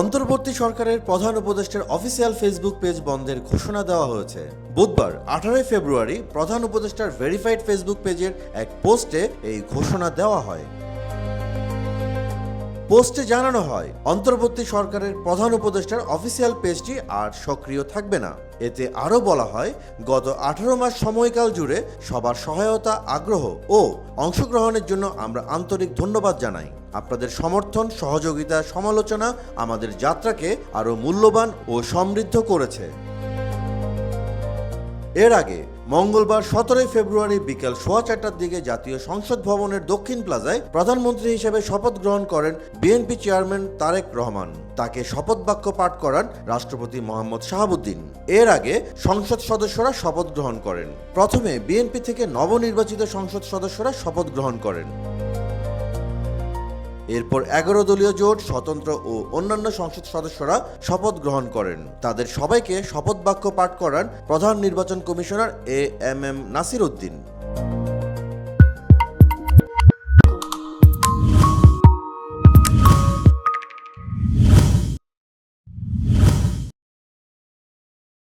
অন্তর্বর্তী সরকারের প্রধান উপদেষ্টার অফিসিয়াল ফেসবুক পেজ বন্ধের ঘোষণা দেওয়া হয়েছে। বুধবার, আঠারোই ফেব্রুয়ারি, প্রধান উপদেষ্টার ভেরিফাইড ফেসবুক পেজের এক পোস্টে এই ঘোষণা দেওয়া হয়। পোস্টে জানানো হয়, অন্তর্বর্তী সরকারের প্রধান উপদেষ্টার অফিসিয়াল পেজটি আর সক্রিয় থাকবে না। এতে আরও বলা হয়, গত আঠারো মাস সময়কাল জুড়ে সবার সহায়তা, আগ্রহ ও অংশগ্রহণের জন্য আমরা আন্তরিক ধন্যবাদ জানাই। আপনাদের সমর্থন, সহযোগিতা, সমালোচনা আমাদের যাত্রাকে আরও মূল্যবান ও সমৃদ্ধ করেছে। এর আগে মঙ্গলবার সতেরোই ফেব্রুয়ারি বিকেল সোয়া চারটার দিকে জাতীয় সংসদ ভবনের দক্ষিণ প্লাজায় প্রধানমন্ত্রী হিসেবে শপথ গ্রহণ করেন বিএনপি চেয়ারম্যান তারেক রহমান। তাকে শপথ বাক্য পাঠ করান রাষ্ট্রপতি মোহাম্মদ শাহাবুদ্দিন। এর আগে সংসদ সদস্যরা শপথ গ্রহণ করেন। প্রথমে বিএনপি থেকে নবনির্বাচিত সংসদ সদস্যরা শপথ গ্রহণ করেন। এরপর এগারো দলীয় জোট, স্বতন্ত্র ও অন্যান্য সংসদ সদস্যরা শপথ গ্রহণ করেন। তাদের সবাইকে শপথ বাক্য পাঠ করান প্রধান নির্বাচন commissioner A M M Nasir Uddin.